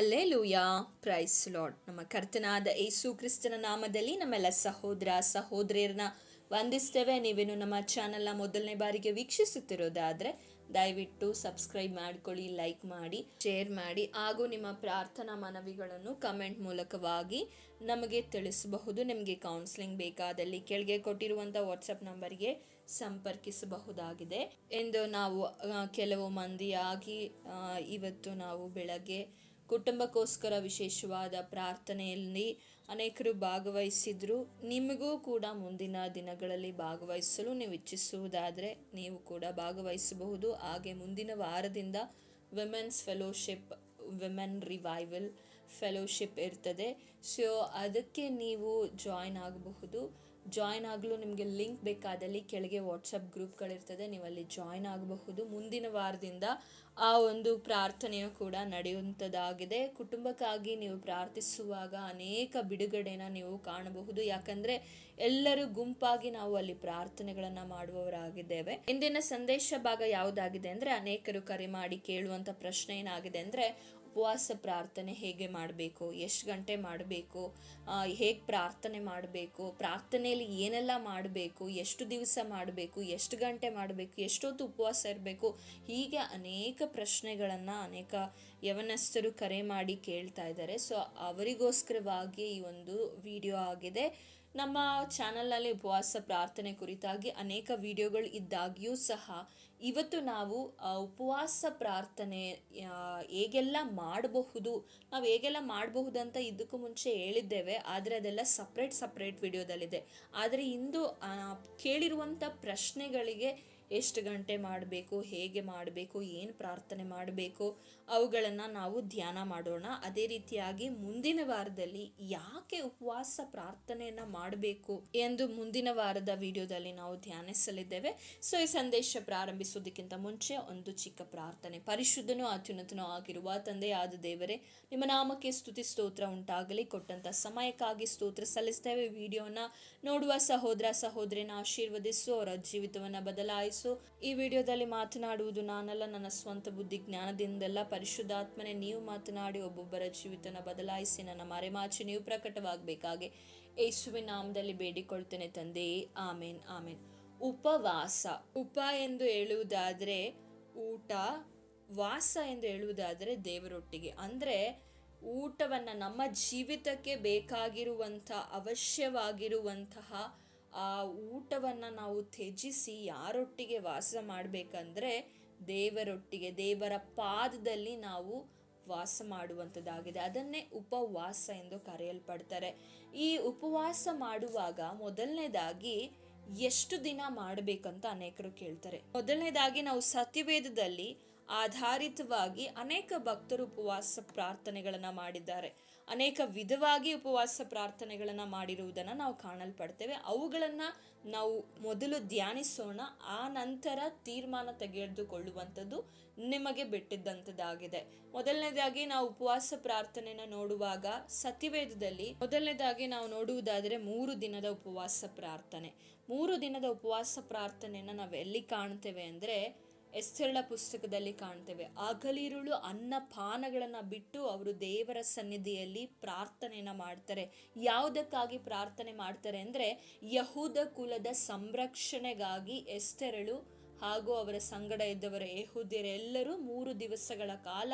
Alleluia price lord ನಮ್ಮ ಕರ್ತನಾದ ಯೇಸು ಕ್ರಿಸ್ತನ ನಾಮದಲ್ಲಿ ನಮ್ಮೆಲ್ಲ ಸಹೋದರ, ಸಹೋದರಿಯರನ್ನ ವಂದಿಸ್ತೇವೆ. ನೀವೇನು ನಮ್ಮ ಚಾನಲ್ನ ಮೊದಲನೇ ಬಾರಿಗೆ ವೀಕ್ಷಿಸುತ್ತಿರೋದಾದರೆ, ದಯವಿಟ್ಟು ಸಬ್ಸ್ಕ್ರೈಬ್ ಮಾಡ್ಕೊಳ್ಳಿ ಲೈಕ್ ಮಾಡಿ ಶೇರ್ ಮಾಡಿ, ಹಾಗೂ ನಿಮ್ಮ ಪ್ರಾರ್ಥನಾ ಮನವಿಗಳನ್ನು ಕಮೆಂಟ್ ಮೂಲಕವಾಗಿ ನಮಗೆ ತಿಳಿಸಬಹುದು. ನಿಮಗೆ ಕೌನ್ಸಿಲಿಂಗ್ ಬೇಕಾದಲ್ಲಿ ಕೆಳಗೆ ಕೊಟ್ಟಿರುವಂಥ ವಾಟ್ಸಪ್ ನಂಬರ್ಗೆ ಸಂಪರ್ಕಿಸಬಹುದಾಗಿದೆ. ಎಂದು ನಾವು ಕೆಲವು ಮಂದಿಯಾಗಿ ಇವತ್ತು ನಾವು ಬೆಳಗ್ಗೆ ಕುಟುಂಬಕ್ಕೋಸ್ಕರ ವಿಶೇಷವಾದ ಪ್ರಾರ್ಥನೆಯಲ್ಲಿ ಅನೇಕರು ಭಾಗವಹಿಸಿದ್ರು. ನಿಮಗೂ ಕೂಡ ಮುಂದಿನ ದಿನಗಳಲ್ಲಿ ಭಾಗವಹಿಸಲು ನೀವು ಇಚ್ಛಿಸುವುದಾದರೆ ನೀವು ಕೂಡ ಭಾಗವಹಿಸಬಹುದು. ಹಾಗೆ ಮುಂದಿನ ವಾರದಿಂದ women's fellowship women revival fellowship ಇರ್ತದೆ. ಸೊ ಅದಕ್ಕೆ ನೀವು ಜಾಯ್ನ್ ಆಗಬಹುದು. ಜಾಯ್ನ್ ಆಗಲು ನಿಮಗೆ ಲಿಂಕ್ ಬೇಕಾದಲ್ಲಿ ಕೆಳಗೆ ವಾಟ್ಸಪ್ ಗ್ರೂಪ್ಗಳಿರ್ತದೆ ನೀವು ಅಲ್ಲಿ ಜಾಯ್ನ್ ಆಗಬಹುದು. ಮುಂದಿನ ವಾರದಿಂದ ಆ ಒಂದು ಪ್ರಾರ್ಥನೆಯು ಕೂಡ ನಡೆಯುವಂಥದ್ದಾಗಿದೆ. ಕುಟುಂಬಕ್ಕಾಗಿ ನೀವು ಪ್ರಾರ್ಥಿಸುವಾಗ ಅನೇಕ ಬಿಡುಗಡೆನ ನೀವು ಕಾಣಬಹುದು. ಯಾಕಂದರೆ ಎಲ್ಲರೂ ಗುಂಪಾಗಿ ನಾವು ಅಲ್ಲಿ ಪ್ರಾರ್ಥನೆಗಳನ್ನು ಮಾಡುವವರಾಗಿದ್ದೇವೆ. ಇಂದಿನ ಸಂದೇಶ ಭಾಗ ಯಾವುದಾಗಿದೆ ಅಂದರೆ, ಅನೇಕರು ಕರೆ ಮಾಡಿ ಕೇಳುವಂಥ ಪ್ರಶ್ನೆ ಏನಾಗಿದೆ ಅಂದ್ರೆ ಉಪವಾಸ ಪ್ರಾರ್ಥನೆ ಹೇಗೆ ಮಾಡಬೇಕು, ಎಷ್ಟು ಗಂಟೆ ಮಾಡಬೇಕು ಹೇಗೆ ಪ್ರಾರ್ಥನೆ ಮಾಡಬೇಕು, ಪ್ರಾರ್ಥನೆಯಲ್ಲಿ ಏನೆಲ್ಲ ಮಾಡಬೇಕು, ಎಷ್ಟು ದಿವಸ ಮಾಡಬೇಕು, ಎಷ್ಟು ಗಂಟೆ ಮಾಡಬೇಕು, ಎಷ್ಟೊತ್ತು ಉಪವಾಸ ಇರಬೇಕು, ಹೀಗೆ ಅನೇಕ ಪ್ರಶ್ನೆಗಳನ್ನು ಅನೇಕ ಯವನಸ್ಥರು ಕರೆ ಮಾಡಿ ಕೇಳ್ತಾ ಇದ್ದಾರೆ. ಸೊ ಅವರಿಗೋಸ್ಕರವಾಗಿ ಈ ಒಂದು ವಿಡಿಯೋ ಆಗಿದೆ. ನಮ್ಮ ಚಾನಲ್ನಲ್ಲಿ ಉಪವಾಸ ಪ್ರಾರ್ಥನೆ ಕುರಿತಾಗಿ ಅನೇಕ ವಿಡಿಯೋಗಳು ಇದ್ದಾಗಿಯೂ ಸಹ ಇವತ್ತು ನಾವು ಉಪವಾಸ ಪ್ರಾರ್ಥನೆ ಹೇಗೆಲ್ಲ ಮಾಡಬಹುದು, ನಾವು ಹೇಗೆಲ್ಲ ಮಾಡಬಹುದಂತ ಇದಕ್ಕೂ ಮುಂಚೆ ಹೇಳಿದ್ದೇವೆ, ಆದರೆ ಅದೆಲ್ಲ ಸಪ್ರೇಟ್ ಸಪ್ರೇಟ್ ವಿಡಿಯೋದಲ್ಲಿದೆ ಆದರೆ ಇಂದು ಕೇಳಿರುವಂಥ ಪ್ರಶ್ನೆಗಳಿಗೆ ಎಷ್ಟು ಗಂಟೆ ಮಾಡಬೇಕು, ಹೇಗೆ ಮಾಡಬೇಕು, ಏನು ಪ್ರಾರ್ಥನೆ ಮಾಡಬೇಕು, ಅವುಗಳನ್ನು ನಾವು ಧ್ಯಾನ ಮಾಡೋಣ. ಅದೇ ರೀತಿಯಾಗಿ ಮುಂದಿನ ವಾರದಲ್ಲಿ ಯಾಕೆ ಉಪವಾಸ ಪ್ರಾರ್ಥನೆಯನ್ನು ಮಾಡಬೇಕು ಎಂದು ಮುಂದಿನ ವಾರದ ವಿಡಿಯೋದಲ್ಲಿ ನಾವು ಧ್ಯಾನಿಸಲಿದ್ದೇವೆ. ಸೊ, ಈ ಸಂದೇಶ ಪ್ರಾರಂಭಿಸೋದಕ್ಕಿಂತ ಮುಂಚೆ ಒಂದು ಚಿಕ್ಕ ಪ್ರಾರ್ಥನೆ. ಪರಿಶುದ್ಧನೂ ಅತ್ಯುನ್ನತನೂ ಆಗಿರುವ ತಂದೆಯಾದ ದೇವರೇ, ನಿಮ್ಮ ನಾಮಕ್ಕೆ ಸ್ತುತಿ, ಸ್ತೋತ್ರ ಉಂಟಾಗಲಿ. ಕೊಟ್ಟಂತ ಸಮಯಕ್ಕಾಗಿ ಸ್ತೋತ್ರ ಸಲ್ಲಿಸ್ತೇವೆ. ವಿಡಿಯೋನ ನೋಡುವ ಸಹೋದರ, ಸಹೋದರಿನ ಆಶೀರ್ವದಿಸು. ಅವರ ಜೀವಿತವನ್ನು ಬದಲಾಯಿಸು. ಈ ವಿಡಿಯೋದಲ್ಲಿ ಮಾತನಾಡುವುದು ನಾನಲ್ಲ, ನನ್ನ ಸ್ವಂತ ಬುದ್ಧಿ, ಜ್ಞಾನದಿಂದೆಲ್ಲ. ಪರಿಶುದ್ಧಾತ್ಮನೆ, ನೀವು ಮಾತನಾಡಿ ಒಬ್ಬೊಬ್ಬರ ಜೀವಿತನ ಬದಲಾಯಿಸಿ, ನನ್ನ ಮರೆಮಾಚಿ, ನೀವು ಪ್ರಕಟವಾಗಬೇಕಾಗಿ ಯೇಸುವಿನ ನಾಮದಲ್ಲಿ ಬೇಡಿಕೊಳ್ತೇನೆ ತಂದೆಯೇ ಆಮೇನ್ ಆಮೇನ್. ಉಪವಾಸ. ಉಪ ಎಂದು ಹೇಳುವುದಾದರೆ ಊಟ, ವಾಸ ಎಂದು ಹೇಳುವುದಾದರೆ ದೇವರೊಟ್ಟಿಗೆ. ಅಂದರೆ ಊಟವನ್ನು ನಮ್ಮ ಜೀವಿತಕ್ಕೆ ಬೇಕಾಗಿರುವಂಥ, ಅವಶ್ಯವಾಗಿರುವಂತಹ ಆ ಊಟವನ್ನು ನಾವು ತ್ಯಜಿಸಿ ಯಾರೊಟ್ಟಿಗೆ ವಾಸ ಮಾಡಬೇಕಂದ್ರೆ ದೇವರೊಟ್ಟಿಗೆ, ದೇವರ ಪಾದದಲ್ಲಿ ನಾವು ವಾಸ ಮಾಡುವಂಥದ್ದಾಗಿದೆ. ಅದನ್ನೇ ಉಪವಾಸ ಎಂದು ಕರೆಯಲ್ಪಡ್ತಾರೆ. ಈ ಉಪವಾಸ ಮಾಡುವಾಗ ಮೊದಲನೇದಾಗಿ ಎಷ್ಟು ದಿನ ಮಾಡಬೇಕಂತ ಅನೇಕರು ಕೇಳ್ತಾರೆ. ಮೊದಲನೇದಾಗಿ ನಾವು ಸತ್ಯವೇದದಲ್ಲಿ ಆಧಾರಿತವಾಗಿ ಅನೇಕ ಭಕ್ತರು ಉಪವಾಸ ಪ್ರಾರ್ಥನೆಗಳನ್ನು ಮಾಡಿದ್ದಾರೆ. ಅನೇಕ ವಿಧವಾಗಿ ಉಪವಾಸ ಪ್ರಾರ್ಥನೆಗಳನ್ನು ಮಾಡಿರುವುದನ್ನು ನಾವು ಕಾಣಲ್ಪಡ್ತೇವೆ. ಅವುಗಳನ್ನು ನಾವು ಮೊದಲು ಧ್ಯಾನಿಸೋಣ, ಆ ನಂತರ ತೀರ್ಮಾನ ತೆಗೆದುಕೊಳ್ಳುವಂಥದ್ದು ನಿಮಗೆ ಬಿಟ್ಟಿದ್ದಂಥದ್ದಾಗಿದೆ ಮೊದಲನೇದಾಗಿ ನಾವು ಉಪವಾಸ ಪ್ರಾರ್ಥನೆಯನ್ನು ನೋಡುವಾಗ ಸತಿವೇದದಲ್ಲಿ ಮೊದಲನೇದಾಗಿ ನಾವು ನೋಡುವುದಾದರೆ ಮೂರು ದಿನದ ಉಪವಾಸ ಪ್ರಾರ್ಥನೆ. ಮೂರು ದಿನದ ಉಪವಾಸ ಪ್ರಾರ್ಥನೆಯನ್ನು ನಾವು ಎಲ್ಲಿ ಕಾಣ್ತೇವೆ ಅಂದರೆ ಎಸ್ತೇಳ ಪುಸ್ತಕದಲ್ಲಿ ಕಾಣ್ತೇವೆ. ಅಗಲಿರುಳು ಅನ್ನ ಪಾನಗಳನ್ನು ಬಿಟ್ಟು ಅವರು ದೇವರ ಸನ್ನಿಧಿಯಲ್ಲಿ ಪ್ರಾರ್ಥನೆಯನ್ನು ಮಾಡ್ತಾರೆ. ಯಾವುದಕ್ಕಾಗಿ ಪ್ರಾರ್ಥನೆ ಮಾಡ್ತಾರೆ ಅಂದ್ರೆ ಯಹೂದ ಕುಲದ ಸಂರಕ್ಷಣೆಗಾಗಿ ಎಸ್ತೆರಳು ಹಾಗೂ ಅವರ ಸಂಗಡ ಇದ್ದವರ ಯಹೂದ್ಯರೆಲ್ಲರೂ ಮೂರು ದಿವಸಗಳ ಕಾಲ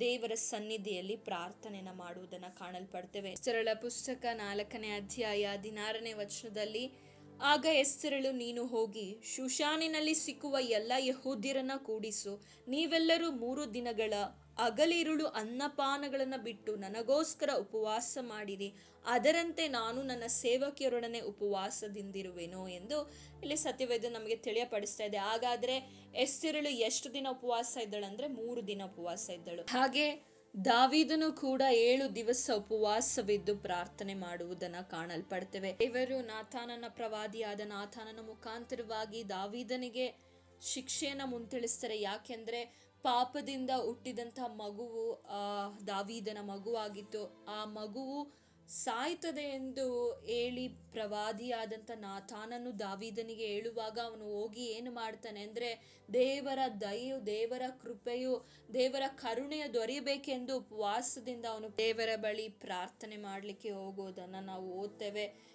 ದೇವರ ಸನ್ನಿಧಿಯಲ್ಲಿ ಪ್ರಾರ್ಥನೆಯನ್ನು ಮಾಡುವುದನ್ನ ಕಾಣಲ್ಪಡ್ತೇವೆ. ಸರಳ ಪುಸ್ತಕ ನಾಲ್ಕನೇ ಅಧ್ಯಾಯ ಹದಿನಾರನೇ ವಚನದಲ್ಲಿ ಆಗ ಎಸ್ತರಳು, ನೀನು ಹೋಗಿ ಶುಶಾನಿನಲ್ಲಿ ಸಿಕ್ಕುವ ಎಲ್ಲ ಯಹೂದ್ಯರನ್ನ ಕೂಡಿಸು. ನೀವೆಲ್ಲರೂ ಮೂರು ದಿನಗಳ ಅಗಲಿರುಳು ಅನ್ನಪಾನಗಳನ್ನು ಬಿಟ್ಟು ನನಗೋಸ್ಕರ ಉಪವಾಸ ಮಾಡಿರಿ. ಅದರಂತೆ ನಾನು ನನ್ನ ಸೇವಕಿಯರೊಡನೆ ಉಪವಾಸದಿಂದಿರುವೆನು ಎಂದು ಇಲ್ಲಿ ಸತ್ಯವೇದ ನಮಗೆ ತಿಳಿಯಪಡಿಸ್ತಾ ಇದೆ. ಹಾಗಾದ್ರೆ ಎಸ್ತಿರಳು ಎಷ್ಟು ದಿನ ಉಪವಾಸ ಇದ್ದಳು ಅಂದ್ರೆ ಮೂರು ದಿನ ಉಪವಾಸ ಇದ್ದಳು. ಹಾಗೆ ದಾವಿದನು ಕೂಡ ಏಳು ದಿವಸ ಉಪವಾಸವಿದ್ದು ಪ್ರಾರ್ಥನೆ ಮಾಡುವುದನ್ನ ಕಾಣಲ್ಪಡ್ತೇವೆ. ಇವರು ನಾಥಾನನ ಪ್ರವಾದಿಯಾದ ನಾಥಾನನ ಮುಖಾಂತರವಾಗಿ ದಾವಿದನಿಗೆ ಶಿಕ್ಷೆಯನ್ನು ಮುಂತಿಳಿಸ್ತಾರೆ. ಯಾಕೆಂದ್ರೆ ಪಾಪದಿಂದ ಹುಟ್ಟಿದಂತಹ ಮಗುವು, ಆ, ದಾವಿದನ ಮಗುವಾಗಿತ್ತು. ಆ ಮಗುವು ಸಾಯ್ತದೆ ಎಂದು ಹೇಳಿ ಪ್ರವಾದಿಯಾದಂಥ ನಾಥಾನನ್ನು ದಾವಿದನಿಗೆ ಹೇಳುವಾಗ ಅವನು ಹೋಗಿ ಏನು ಮಾಡ್ತಾನೆ ಅಂದರೆ, ದೇವರ ದಯೆಯು, ದೇವರ ಕೃಪೆಯು, ದೇವರ ಕರುಣೆಯ ದೊರೆಯಬೇಕೆಂದು ಉಪವಾಸದಿಂದ ಅವನು ದೇವರ ಬಳಿ ಪ್ರಾರ್ಥನೆ ಮಾಡಲಿಕ್ಕೆ ಹೋಗೋದನ್ನು ನಾವು ಓದ್ತೇವೆ.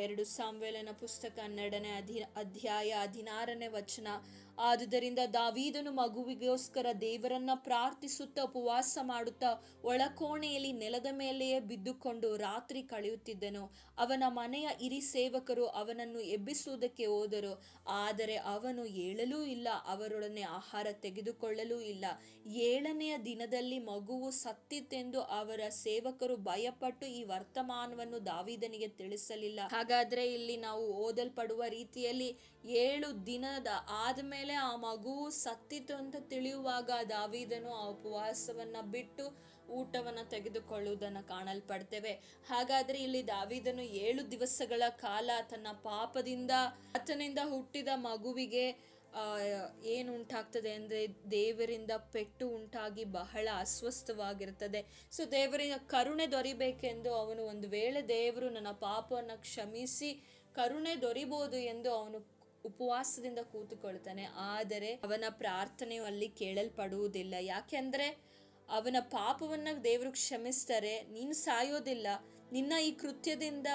ಎರಡು ಸಾಮ್ವೇಲನ ಪುಸ್ತಕ ಹನ್ನೆರಡನೇ ಅಧಿ, ಅಧ್ಯಾಯ ಹದಿನಾರನೇ ವಚನ. ಆದುದರಿಂದ ದಾವೀದನು ಮಗುವಿಗೋಸ್ಕರ ದೇವರನ್ನ ಪ್ರಾರ್ಥಿಸುತ್ತಾ ಉಪವಾಸ ಮಾಡುತ್ತಾ ಒಳಕೋಣೆಯಲ್ಲಿ ನೆಲದ ಮೇಲೆಯೇ ಬಿದ್ದುಕೊಂಡು ರಾತ್ರಿ ಕಳೆಯುತ್ತಿದ್ದನು. ಅವನ ಮನೆಯ ಇರಿ ಸೇವಕರು ಅವನನ್ನು ಎಬ್ಬಿಸುವುದಕ್ಕೆ ಹೋದರು. ಆದರೆ ಅವನು ಏಳಲೂ ಇಲ್ಲ, ಅವರೊಡನೆ ಆಹಾರ ತೆಗೆದುಕೊಳ್ಳಲೂ ಇಲ್ಲ. ಏಳನೆಯ ದಿನದಲ್ಲಿ ಮಗುವು ಸತ್ತಿತ್ತೆಂದು ಅವರ ಸೇವಕರು ಭಯಪಟ್ಟು ಈ ವರ್ತಮಾನವನ್ನು ದಾವಿದನಿಗೆ ತಿಳಿಸಲಿಲ್ಲ. ಹಾಗಾದ್ರೆ ಇಲ್ಲಿ ನಾವು ಓದಲ್ಪಡುವ ರೀತಿಯಲ್ಲಿ ಏಳು ದಿನದ ಆದಮೇಲೆ ಆ ಮಗುವು ಸತ್ತಿತ್ತು ಅಂತ ತಿಳಿಯುವಾಗ ದಾವಿದನು ಆ ಉಪವಾಸವನ್ನ ಬಿಟ್ಟು ಊಟವನ್ನ ತೆಗೆದುಕೊಳ್ಳುವುದನ್ನ ಕಾಣಲ್ಪಡ್ತೇವೆ. ಹಾಗಾದ್ರೆ ಇಲ್ಲಿ ದಾವಿದನು ಏಳು ದಿವಸಗಳ ಕಾಲ ತನ್ನ ಪಾಪದಿಂದ ಆತನಿಂದ ಹುಟ್ಟಿದ ಮಗುವಿಗೆ ಏನು ಉಂಟಾಗ್ತದೆ ಅಂದ್ರೆ ದೇವರಿಂದ ಪೆಟ್ಟು ಉಂಟಾಗಿ ಬಹಳ ಅಸ್ವಸ್ಥವಾಗಿರ್ತದೆ ಸೊ ದೇವರಿಂದ ಕರುಣೆ ದೊರಿಬೇಕೆಂದು ಅವನು ಒಂದು ವೇಳೆ ದೇವರು ನನ್ನ ಪಾಪವನ್ನು ಕ್ಷಮಿಸಿ ಕರುಣೆ ದೊರಿಬೋದು ಎಂದು ಅವನು ಉಪವಾಸದಿಂದ ಕೂತುಕೊಳ್ತಾನೆ. ಆದರೆ ಅವನ ಪ್ರಾರ್ಥನೆಯು ಅಲ್ಲಿ ಕೇಳಲ್ಪಡುವುದಿಲ್ಲ. ಯಾಕೆಂದ್ರೆ ಅವನ ಪಾಪವನ್ನ ದೇವರು ಕ್ಷಮಿಸ್ತಾರೆ. ನೀನು ಸಾಯೋದಿಲ್ಲ. ನಿನ್ನ ಈ ಕೃತ್ಯದಿಂದ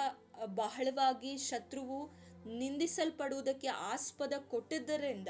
ಬಹಳವಾಗಿ ಶತ್ರುವು ನಿಂದಿಸಲ್ಪಡುವುದಕ್ಕೆ ಆಸ್ಪದ ಕೊಟ್ಟಿದ್ದರಿಂದ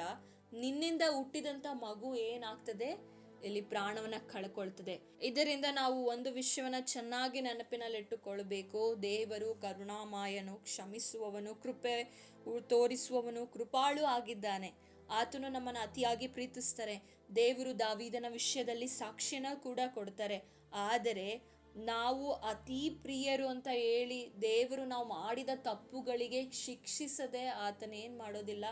ನಿನ್ನಿಂದ ಹುಟ್ಟಿದಂತ ಮಗು ಏನಾಗ್ತದೆ? ಇಲ್ಲಿ ಪ್ರಾಣವನ್ನ ಕಳ್ಕೊಳ್ತದೆ. ಇದರಿಂದ ನಾವು ಒಂದು ವಿಷಯವನ್ನ ಚೆನ್ನಾಗಿ ನೆನಪಿನಲ್ಲಿಟ್ಟುಕೊಳ್ಬೇಕು. ದೇವರು ಕರುಣಾಮಾಯನು, ಕ್ಷಮಿಸುವವನು, ಕೃಪೆ ತೋರಿಸುವವನು ಕೃಪಾಳು ಆಗಿದ್ದಾನೆ. ಆತನು ನಮ್ಮನ್ನು ಅತಿಯಾಗಿ ಪ್ರೀತಿಸ್ತಾರೆ. ದೇವರು ದಾವಿದನ ವಿಷಯದಲ್ಲಿ ಸಾಕ್ಷ್ಯನ ಕೂಡ ಕೊಡ್ತಾರೆ. ಆದರೆ ನಾವು ಅತಿ ಪ್ರಿಯರು ಅಂತ ಹೇಳಿ ದೇವರು ನಾವು ಮಾಡಿದ ತಪ್ಪುಗಳಿಗೆ ಶಿಕ್ಷಿಸದೆ ಆತನೇನು ಮಾಡೋದಿಲ್ಲ.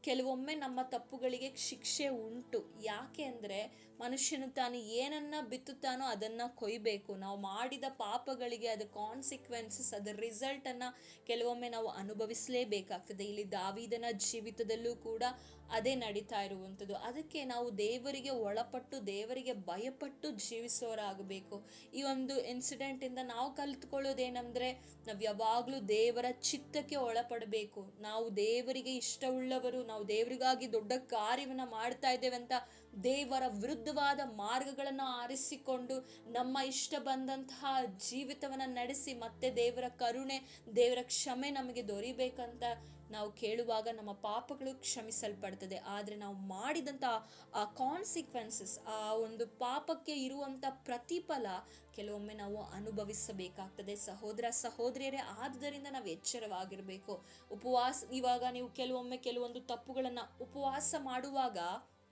ಕೆಲವೊಮ್ಮೆ ನಮ್ಮ ತಪ್ಪುಗಳಿಗೆ ಶಿಕ್ಷೆ ಉಂಟು. ಯಾಕೆ ಅಂದರೆ ಮನುಷ್ಯನು ತಾನು ಏನನ್ನ ಬಿತ್ತುತ್ತಾನೋ ಅದನ್ನು ಕೊಯ್ಬೇಕು. ನಾವು ಮಾಡಿದ ಪಾಪಗಳಿಗೆ ಅದು ಕಾನ್ಸಿಕ್ವೆನ್ಸಸ್ ಅದರ ರಿಸಲ್ಟನ್ನು ಕೆಲವೊಮ್ಮೆ ನಾವು ಅನುಭವಿಸಲೇಬೇಕಾಗ್ತದೆ. ಇಲ್ಲಿ ದಾವಿದನ ಜೀವಿತದಲ್ಲೂ ಕೂಡ ಅದೇ ನಡೀತಾ ಇರುವಂಥದ್ದು. ಅದಕ್ಕೆ ನಾವು ದೇವರಿಗೆ ಒಳಪಟ್ಟು, ದೇವರಿಗೆ ಭಯಪಟ್ಟು ಜೀವಿಸೋರಾಗಬೇಕು. ಈ ಒಂದು ಇನ್ಸಿಡೆಂಟಿಂದ ನಾವು ಕಲಿತ್ಕೊಳ್ಳೋದೇನೆಂದರೆ, ನಾವು ಯಾವಾಗಲೂ ದೇವರ ಚಿತ್ತಕ್ಕೆ ಒಳಪಡಬೇಕು. ನಾವು ದೇವರಿಗೆ ಇಷ್ಟವುಳ್ಳವರು ನಾವು ದೇವರಿಗಾಗಿ ದೊಡ್ಡ ಕಾರ್ಯವನ್ನು ಮಾಡ್ತಾ ಇದ್ದೇವೆ ಅಂತ ದೇವರ ವಿರುದ್ಧವಾದ ಮಾರ್ಗಗಳನ್ನು ಆರಿಸಿಕೊಂಡು ನಮ್ಮ ಇಷ್ಟ ಬಂದಂತಹ ಜೀವಿತವನ್ನು ನಡೆಸಿ ಮತ್ತೆ ದೇವರ ಕರುಣೆ, ದೇವರ ಕ್ಷಮೆ ನಮಗೆ ದೊರಿಬೇಕಂತ ನಾವು ಕೇಳುವಾಗ ನಮ್ಮ ಪಾಪಗಳು ಕ್ಷಮಿಸಲ್ಪಡ್ತದೆ. ಆದರೆ ನಾವು ಮಾಡಿದಂಥ ಆ ಕಾನ್ಸಿಕ್ವೆನ್ಸಸ್ ಆ ಒಂದು ಪಾಪಕ್ಕೆ ಇರುವಂಥ ಪ್ರತಿಫಲ ಕೆಲವೊಮ್ಮೆ ನಾವು ಅನುಭವಿಸಬೇಕಾಗ್ತದೆ. ಸಹೋದರ, ಸಹೋದರಿಯರೇ, ಆದ್ದರಿಂದ ನಾವು ಎಚ್ಚರವಾಗಿರಬೇಕು. ಉಪವಾಸ, ಇವಾಗ ನೀವು ಕೆಲವೊಮ್ಮೆ ಕೆಲವೊಂದು ತಪ್ಪುಗಳನ್ನು ಉಪವಾಸ ಮಾಡುವಾಗ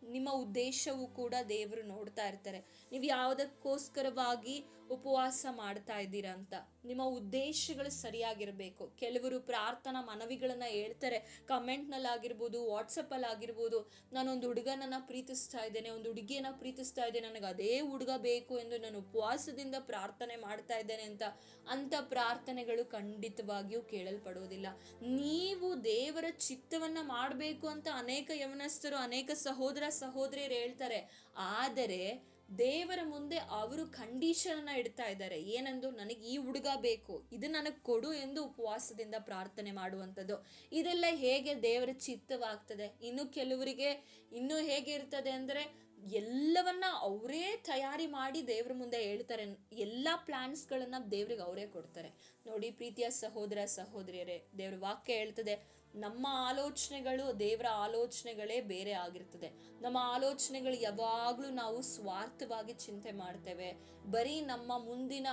ನಿಮ್ಮ ಉದ್ದೇಶವು ಕೂಡ ದೇವರು ನೋಡ್ತಾ ಇರ್ತಾರೆ. ನೀವು ಯಾವುದಕ್ಕೋಸ್ಕರವಾಗಿ ಉಪವಾಸ ಮಾಡ್ತಾ ಇದ್ದೀರಾ ಅಂತ. ನಿಮ್ಮ ಉದ್ದೇಶಗಳು ಸರಿಯಾಗಿರಬೇಕು. ಕೆಲವರು ಪ್ರಾರ್ಥನಾ ಮನವಿಗಳನ್ನು ಹೇಳ್ತಾರೆ. ಕಮೆಂಟ್ನಲ್ಲಿ ಆಗಿರ್ಬೋದು, ವಾಟ್ಸಪ್ಪಲ್ಲಿ ಆಗಿರ್ಬೋದು, ನಾನೊಂದು ಹುಡುಗನನ್ನ ಪ್ರೀತಿಸ್ತಾ ಇದ್ದೇನೆ, ಒಂದು ಹುಡುಗಿಯನ್ನ ಪ್ರೀತಿಸ್ತಾ ಇದ್ದೇನೆ, ನನಗೆ ಅದೇ ಹುಡುಗ ಬೇಕು ಎಂದು ನಾನು ಉಪವಾಸದಿಂದ ಪ್ರಾರ್ಥನೆ ಮಾಡ್ತಾ ಇದ್ದೇನೆ ಅಂತ, ಅಂಥ ಪ್ರಾರ್ಥನೆಗಳು ಖಂಡಿತವಾಗಿಯೂ ಕೇಳಲ್ಪಡುವುದಿಲ್ಲ. ನೀವು ದೇವರ ಚಿತ್ತವನ್ನ ಮಾಡಬೇಕು ಅಂತ ಅನೇಕ ಯವನಸ್ಥರು, ಅನೇಕ ಸಹೋದರ ಸಹೋದರಿಯರು ಹೇಳ್ತಾರೆ. ಆದರೆ ದೇವರ ಮುಂದೆ ಅವರು ಕಂಡೀಷನ್ ಇಡ್ತಾ ಇದ್ದಾರೆ. ಏನಂದು? ನನಗೆ ಈ ಹುಡುಗ ಬೇಕು. ಇದು ನನಗೆ ಕೊಡು ಎಂದು ಉಪವಾಸದಿಂದ ಪ್ರಾರ್ಥನೆ ಮಾಡುವಂಥದ್ದು. ಇದೆಲ್ಲ ಹೇಗೆ ದೇವರ ಚಿತ್ತವಾಗ್ತದೆ? ಇನ್ನು ಕೆಲವರಿಗೆ ಇನ್ನೂ ಹೇಗೆ ಇರ್ತದೆ ಅಂದರೆ, ಎಲ್ಲವನ್ನ ಅವರೇ ತಯಾರಿ ಮಾಡಿ ದೇವ್ರ ಮುಂದೆ ಹೇಳ್ತಾರೆ. ಎಲ್ಲ ಪ್ಲಾನ್ಸ್ಗಳನ್ನ ದೇವ್ರಿಗೆ ಅವರೇ ಕೊಡ್ತಾರೆ. ನೋಡಿ ಪ್ರೀತಿಯ ಸಹೋದರ ಸಹೋದರಿಯರೇ, ದೇವ್ರ ವಾಕ್ಯ ಹೇಳ್ತದೆ ನಮ್ಮ ಆಲೋಚನೆಗಳು ದೇವರ ಆಲೋಚನೆಗಳೇ ಬೇರೆ ಆಗಿರ್ತದೆ. ನಮ್ಮ ಆಲೋಚನೆಗಳು ಯಾವಾಗಲೂ ನಾವು ಸ್ವಾರ್ಥವಾಗಿ ಚಿಂತೆ ಮಾಡ್ತೇವೆ. ಬರೀ ನಮ್ಮ ಮುಂದಿನ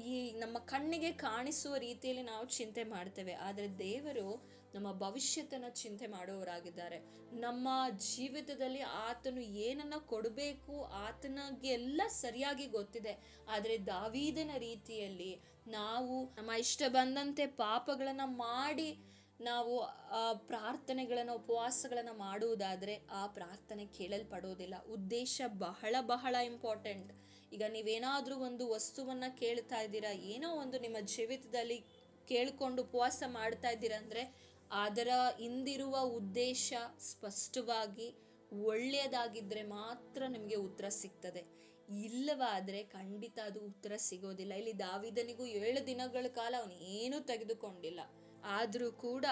ಈ ನಮ್ಮ ಕಣ್ಣಿಗೆ ಕಾಣಿಸುವ ರೀತಿಯಲ್ಲಿ ನಾವು ಚಿಂತೆ ಮಾಡ್ತೇವೆ. ಆದರೆ ದೇವರು ನಮ್ಮ ಭವಿಷ್ಯತನ ಚಿಂತೆ ಮಾಡುವವರಾಗಿದ್ದಾರೆ ನಮ್ಮ ಜೀವಿತದಲ್ಲಿ ಆತನು ಏನನ್ನ ಕೊಡಬೇಕು ಆತನಿಗೆ ಎಲ್ಲ ಸರಿಯಾಗಿ ಗೊತ್ತಿದೆ. ಆದರೆ ದಾವೀದನ ರೀತಿಯಲ್ಲಿ ನಾವು ನಮ್ಮ ಇಷ್ಟ ಬಂದಂತೆ ಪಾಪಗಳನ್ನು ಮಾಡಿ ನಾವು ಪ್ರಾರ್ಥನೆಗಳನ್ನು, ಉಪವಾಸಗಳನ್ನು ಮಾಡುವುದಾದರೆ ಆ ಪ್ರಾರ್ಥನೆ ಕೇಳಲ್ಪಡೋದಿಲ್ಲ. ಉದ್ದೇಶ ಬಹಳ ಬಹಳ ಇಂಪಾರ್ಟೆಂಟ್ ಈಗ ನೀವೇನಾದರೂ ಒಂದು ವಸ್ತುವನ್ನು ಕೇಳ್ತಾ ಇದ್ದೀರಾ, ಏನೋ ಒಂದು ನಿಮ್ಮ ಜೀವಿತದಲ್ಲಿ ಕೇಳಿಕೊಂಡು ಉಪವಾಸ ಮಾಡ್ತಾ ಇದ್ದೀರಾ ಅಂದರೆ ಅದರ ಹಿಂದಿರುವ ಉದ್ದೇಶ ಸ್ಪಷ್ಟವಾಗಿ ಒಳ್ಳೆಯದಾಗಿದ್ದರೆ ಮಾತ್ರ ನಿಮಗೆ ಉತ್ತರ ಸಿಗ್ತದೆ. ಇಲ್ಲವಾದರೆ ಖಂಡಿತ ಅದು ಉತ್ತರ ಸಿಗೋದಿಲ್ಲ. ಇಲ್ಲಿ ದಾವಿದನಿಗೂ ಏಳು ದಿನಗಳ ಕಾಲ ಅವನು ಏನೂ ತೆಗೆದುಕೊಂಡಿಲ್ಲ. ಆದರೂ ಕೂಡ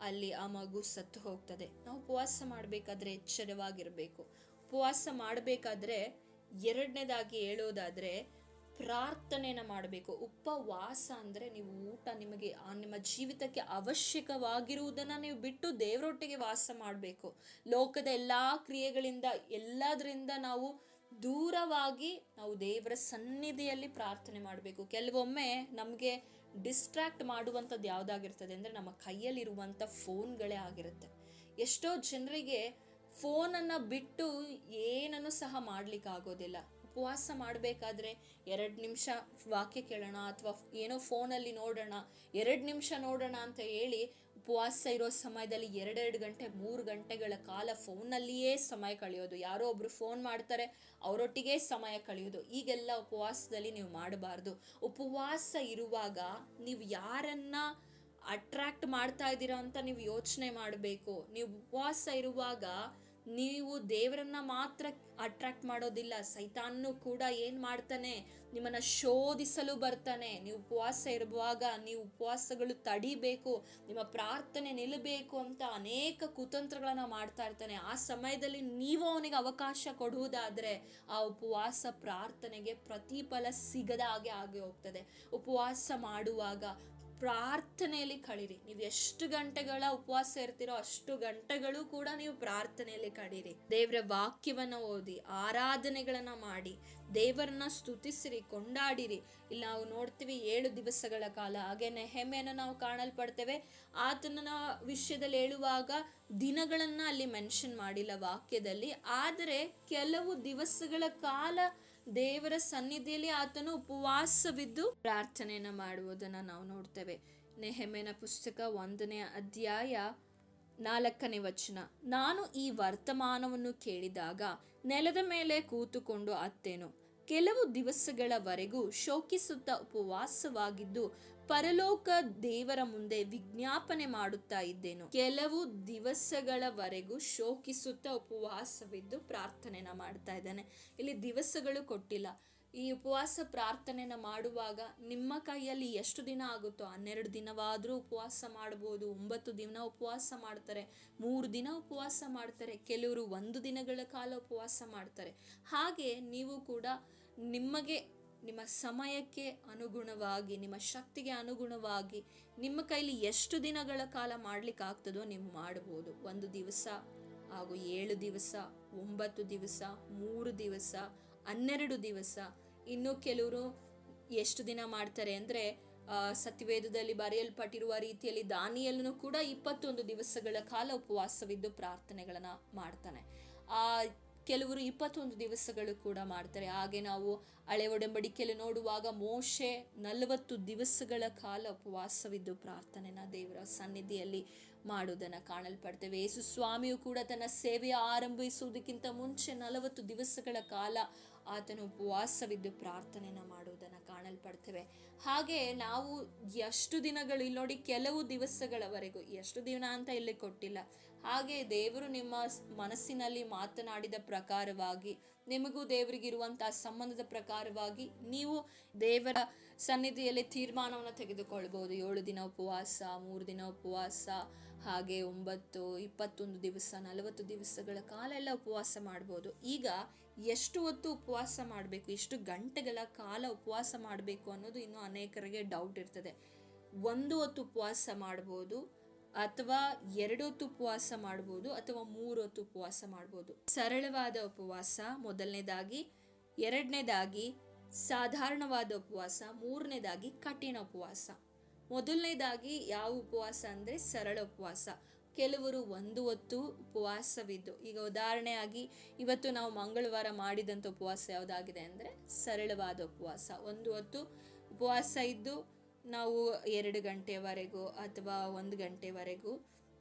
ಅಲ್ಲಿ ಆ ಮಗು ಸತ್ತು ಹೋಗ್ತದೆ. ನಾವು ಉಪವಾಸ ಮಾಡಬೇಕಾದ್ರೆ ಎಚ್ಚರವಾಗಿರಬೇಕು. ಉಪವಾಸ ಮಾಡಬೇಕಾದ್ರೆ ಎರಡನೇದಾಗಿ ಹೇಳೋದಾದರೆ ಪ್ರಾರ್ಥನೆನ ಮಾಡಬೇಕು. ಉಪವಾಸ ಅಂದರೆ ನೀವು ಊಟ ನಿಮಗೆ ನಿಮ್ಮ ಜೀವಿತಕ್ಕೆ ಅವಶ್ಯಕವಾಗಿರುವುದನ್ನು ನೀವು ಬಿಟ್ಟು ದೇವರೊಟ್ಟಿಗೆ ವಾಸ ಮಾಡಬೇಕು. ಲೋಕದ ಎಲ್ಲ ಕ್ರಿಯೆಗಳಿಂದ ಎಲ್ಲದರಿಂದ ನಾವು ದೂರವಾಗಿ ನಾವು ದೇವರ ಸನ್ನಿಧಿಯಲ್ಲಿ ಪ್ರಾರ್ಥನೆ ಮಾಡಬೇಕು. ಕೆಲವೊಮ್ಮೆ ನಮಗೆ ಡಿಸ್ಟ್ರಾಕ್ಟ್ ಮಾಡುವಂಥದ್ದು ಯಾವುದಾಗಿರ್ತದೆ ಅಂದರೆ ನಮ್ಮ ಕೈಯಲ್ಲಿರುವಂಥ ಫೋನ್ಗಳೇ ಆಗಿರುತ್ತೆ. ಎಷ್ಟೋ ಜನರಿಗೆ ಫೋನನ್ನು ಬಿಟ್ಟು ಏನನ್ನು ಸಹ ಮಾಡಲಿಕ್ಕಾಗೋದಿಲ್ಲ ಉಪವಾಸ ಮಾಡಬೇಕಾದ್ರೆ ಎರಡು ನಿಮಿಷ ವಾಕ್ಯ ಕೇಳೋಣ ಅಥವಾ ಏನೋ ಫೋನಲ್ಲಿ ನೋಡೋಣ, ಎರಡು ನಿಮಿಷ ನೋಡೋಣ ಅಂತ ಹೇಳಿ ಉಪವಾಸ ಇರೋ ಸಮಯದಲ್ಲಿ ಎರಡೆರಡು ಗಂಟೆ, ಮೂರು ಗಂಟೆಗಳ ಕಾಲ ಫೋನ್ನಲ್ಲಿಯೇ ಸಮಯ ಕಳೆಯೋದು. ಯಾರೋ ಒಬ್ರು ಫೋನ್ ಮಾಡ್ತಾರೆ, ಅವರೊಟ್ಟಿಗೆ ಸಮಯ ಕಳೆಯೋದು. ಈಗೆಲ್ಲ ಉಪವಾಸದಲ್ಲಿ ನೀವು ಮಾಡಬಾರ್ದು. ಉಪವಾಸ ಇರುವಾಗ ನೀವು ಯಾರನ್ನ ಅಟ್ರಾಕ್ಟ್ ಮಾಡ್ತಾ ಇದ್ದೀರಾ ಅಂತ ನೀವು ಯೋಚನೆ ಮಾಡಬೇಕು. ನೀವು ಉಪವಾಸ ಇರುವಾಗ ನೀವು ದೇವರನ್ನ ಮಾತ್ರ ಅಟ್ರಾಕ್ಟ್ ಮಾಡೋದಿಲ್ಲ. ಸೈತಾನ್ನು ಕೂಡ ಏನು ಮಾಡ್ತಾನೆ? ನಿಮ್ಮನ್ನು ಶೋಧಿಸಲು ಬರ್ತಾನೆ. ನೀವು ಉಪವಾಸ ಇರುವಾಗ, ನೀವು ಉಪವಾಸಗಳು ತಡಿಬೇಕು, ನಿಮ್ಮ ಪ್ರಾರ್ಥನೆ ನಿಲ್ಲಬೇಕು ಅಂತ ಅನೇಕ ಕುತಂತ್ರಗಳನ್ನು ಮಾಡ್ತಾ ಇರ್ತಾನೆ. ಆ ಸಮಯದಲ್ಲಿ ನೀವು ಅವನಿಗೆ ಅವಕಾಶ ಕೊಡುವುದಾದರೆ ಆ ಉಪವಾಸ ಪ್ರಾರ್ಥನೆಗೆ ಪ್ರತಿಫಲ ಸಿಗದ ಹಾಗೆ ಆಗಿ ಹೋಗ್ತದೆ. ಉಪವಾಸ ಮಾಡುವಾಗ ಪ್ರಾರ್ಥನೆಯಲ್ಲಿ ಕಳೀರಿ. ನೀವು ಎಷ್ಟು ಗಂಟೆಗಳ ಉಪವಾಸ ಇರ್ತೀರೋ ಅಷ್ಟು ಗಂಟೆಗಳು ಕೂಡ ನೀವು ಪ್ರಾರ್ಥನೆಯಲ್ಲಿ ಕಳೀರಿ. ದೇವರ ವಾಕ್ಯವನ್ನು ಓದಿ, ಆರಾಧನೆಗಳನ್ನ ಮಾಡಿ, ದೇವರನ್ನ ಸ್ತುತಿಸಿರಿ, ಕೊಂಡಾಡಿರಿ. ಇಲ್ಲಿ ನಾವು ನೋಡ್ತೀವಿ ಏಳು ದಿವಸಗಳ ಕಾಲ. ಹಾಗೇನೆ ಹೆಮ್ಮೆಯನ್ನು ನಾವು ಕಾಣಲ್ಪಡ್ತೇವೆ. ಆತನ ವಿಷಯದಲ್ಲಿ ಹೇಳುವಾಗ ದಿನಗಳನ್ನ ಅಲ್ಲಿ ಮೆನ್ಷನ್ ಮಾಡಿಲ್ಲ ವಾಕ್ಯದಲ್ಲಿ. ಆದರೆ ಕೆಲವು ದಿವಸಗಳ ಕಾಲ ದೇವರ ಸನ್ನಿಧಿಯಲ್ಲಿ ಆತನು ಉಪವಾಸವಿದ್ದು ಪ್ರಾರ್ಥನೆಯನ್ನು ಮಾಡುವುದನ್ನು ನಾವು ನೋಡ್ತೇವೆ. ನೆಹಮೆನ ಪುಸ್ತಕ ಒಂದನೇ ಅಧ್ಯಾಯ ನಾಲ್ಕನೇ ವಚನ. ನಾನು ಈ ವರ್ತಮಾನವನ್ನು ಕೇಳಿದಾಗ ನೆಲದ ಮೇಲೆ ಕೂತುಕೊಂಡು ಅತ್ತೇನು. ಕೆಲವು ದಿವಸಗಳವರೆಗೂ ಶೋಕಿಸುತ್ತಾ ಉಪವಾಸವಾಗಿದ್ದು ಪರಲೋಕ ದೇವರ ಮುಂದೆ ವಿಜ್ಞಾಪನೆ ಮಾಡುತ್ತಾ ಇದ್ದೇನು. ಕೆಲವು ದಿವಸಗಳವರೆಗೂ ಶೋಕಿಸುತ್ತಾ ಉಪವಾಸವಿದ್ದು ಪ್ರಾರ್ಥನೆನ ಮಾಡ್ತಾ ಇದ್ದಾನೆ. ಇಲ್ಲಿ ದಿವಸಗಳು ಕೊಟ್ಟಿಲ್ಲ. ಈ ಉಪವಾಸ ಪ್ರಾರ್ಥನೆಯನ್ನು ಮಾಡುವಾಗ ನಿಮ್ಮ ಕೈಯಲ್ಲಿ ಎಷ್ಟು ದಿನ ಆಗುತ್ತೋ ಹನ್ನೆರಡು ದಿನವಾದರೂ ಉಪವಾಸ ಮಾಡ್ಬೋದು, ಒಂಬತ್ತು ದಿನ ಉಪವಾಸ ಮಾಡ್ತಾರೆ, ಮೂರು ದಿನ ಉಪವಾಸ ಮಾಡ್ತಾರೆ, ಕೆಲವರು ಒಂದು ದಿನಗಳ ಕಾಲ ಉಪವಾಸ ಮಾಡ್ತಾರೆ. ಹಾಗೆ ನೀವು ಕೂಡ ನಿಮಗೆ, ನಿಮ್ಮ ಸಮಯಕ್ಕೆ ಅನುಗುಣವಾಗಿ, ನಿಮ್ಮ ಶಕ್ತಿಗೆ ಅನುಗುಣವಾಗಿ ನಿಮ್ಮ ಕೈಲಿ ಎಷ್ಟು ದಿನಗಳ ಕಾಲ ಮಾಡಲಿಕ್ಕೆ ಆಗ್ತದೋ ನೀವು ಮಾಡ್ಬೋದು. ಒಂದು ದಿವಸ ಹಾಗೂ ಏಳು ದಿವಸ, ಒಂಬತ್ತು ದಿವಸ, ಮೂರು ದಿವಸ, ಹನ್ನೆರಡು ದಿವಸ ಇನ್ನು ಕೆಲವರು ಎಷ್ಟು ದಿನ ಮಾಡ್ತಾರೆ ಅಂದರೆ ಸತ್ಯವೇದದಲ್ಲಿ ಬರೆಯಲ್ಪಟ್ಟಿರುವ ರೀತಿಯಲ್ಲಿ ದಾನಿಯಲ್ಲೂ ಕೂಡ ಇಪ್ಪತ್ತೊಂದು ದಿವಸಗಳ ಕಾಲ ಉಪವಾಸವಿದ್ದು ಪ್ರಾರ್ಥನೆಗಳನ್ನು ಮಾಡ್ತಾನೆ. ಆ, ಕೆಲವರು ಇಪ್ಪತ್ತೊಂದು ದಿವಸಗಳು ಕೂಡ ಮಾಡ್ತಾರೆ. ಹಾಗೆ ನಾವು ಹಳೆ ಒಡಂಬಡಿಕೆಯಲ್ಲಿ ನೋಡುವಾಗ ಮೋಶೆ ನಲವತ್ತು ದಿವಸಗಳ ಕಾಲ ಉಪವಾಸವಿದ್ದು ಪ್ರಾರ್ಥನೆನ ದೇವರ ಸನ್ನಿಧಿಯಲ್ಲಿ ಮಾಡುವುದನ್ನು ಕಾಣಲ್ಪಡ್ತೇವೆ. ಯೇಸು ಸ್ವಾಮಿಯು ಕೂಡ ತನ್ನ ಸೇವೆಯ ಆರಂಭಿಸುವುದಕ್ಕಿಂತ ಮುಂಚೆ ನಲವತ್ತು ದಿವಸಗಳ ಕಾಲ ಆತನು ಉಪವಾಸವಿದ್ದು ಪ್ರಾರ್ಥನೆಯನ್ನು ಮಾಡುವುದನ್ನು ಕಾಣಲ್ಪಡ್ತೇವೆ. ಹಾಗೆ ನಾವು ಎಷ್ಟು ದಿನಗಳು ಇಲ್ಲಿ ನೋಡಿ ಕೆಲವು ದಿವಸಗಳವರೆಗೂ, ಎಷ್ಟು ದಿನ ಅಂತ ಇಲ್ಲಿ ಕೊಟ್ಟಿಲ್ಲ. ಹಾಗೆ ದೇವರು ನಿಮ್ಮ ಮನಸ್ಸಿನಲ್ಲಿ ಮಾತನಾಡಿದ ಪ್ರಕಾರವಾಗಿ, ನಿಮಗೂ ದೇವರಿಗಿರುವಂತಹ ಸಂಬಂಧದ ಪ್ರಕಾರವಾಗಿ ನೀವು ದೇವರ ಸನ್ನಿಧಿಯಲ್ಲಿ ತೀರ್ಮಾನವನ್ನು ತೆಗೆದುಕೊಳ್ಬೋದು ಏಳು ದಿನ ಉಪವಾಸ, ಮೂರು ದಿನ ಉಪವಾಸ, ಹಾಗೆ ಒಂಬತ್ತು, ಇಪ್ಪತ್ತೊಂದು ದಿವಸ, ನಲವತ್ತು ದಿವಸಗಳ ಕಾಲ ಎಲ್ಲ ಉಪವಾಸ ಮಾಡ್ಬೋದು. ಈಗ ಎಷ್ಟು ಹೊತ್ತು ಉಪವಾಸ ಮಾಡಬೇಕು, ಎಷ್ಟು ಗಂಟೆಗಳ ಕಾಲ ಉಪವಾಸ ಮಾಡಬೇಕು ಅನ್ನೋದು ಇನ್ನೂ ಅನೇಕರಿಗೆ ಡೌಟ್ ಇರ್ತದೆ. ಒಂದು ಹೊತ್ತು ಉಪವಾಸ ಮಾಡ್ಬೋದು ಅಥವಾ ಎರಡು ಹೊತ್ತು ಉಪವಾಸ ಮಾಡ್ಬೋದು ಅಥವಾ ಮೂರು ಹೊತ್ತು ಉಪವಾಸ ಮಾಡ್ಬೋದು. ಸರಳವಾದ ಉಪವಾಸ, ಮೊದಲನೇದಾಗಿ, ಎರಡನೇದಾಗಿ, ಸಾಧಾರಣವಾದ ಉಪವಾಸ, ಮೂರನೇದಾಗಿ ಕಠಿಣ ಉಪವಾಸ. ಮೊದಲನೇದಾಗಿ ಯಾವ ಉಪವಾಸ ಅಂದರೆ ಸರಳ ಉಪವಾಸ. ಕೆಲವರು ಒಂದು ಹೊತ್ತು ಉಪವಾಸವಿದ್ದು. ಈಗ ಉದಾಹರಣೆಯಾಗಿ ಇವತ್ತು ನಾವು ಮಂಗಳವಾರ ಮಾಡಿದಂಥ ಉಪವಾಸ ಯಾವುದಾಗಿದೆ ಅಂದರೆ ಸರಳವಾದ ಉಪವಾಸ. ಒಂದು ಹೊತ್ತು ಉಪವಾಸ ಇದ್ದು ನಾವು ಎರಡು ಗಂಟೆವರೆಗೂ ಅಥವಾ ಒಂದು ಗಂಟೆವರೆಗೂ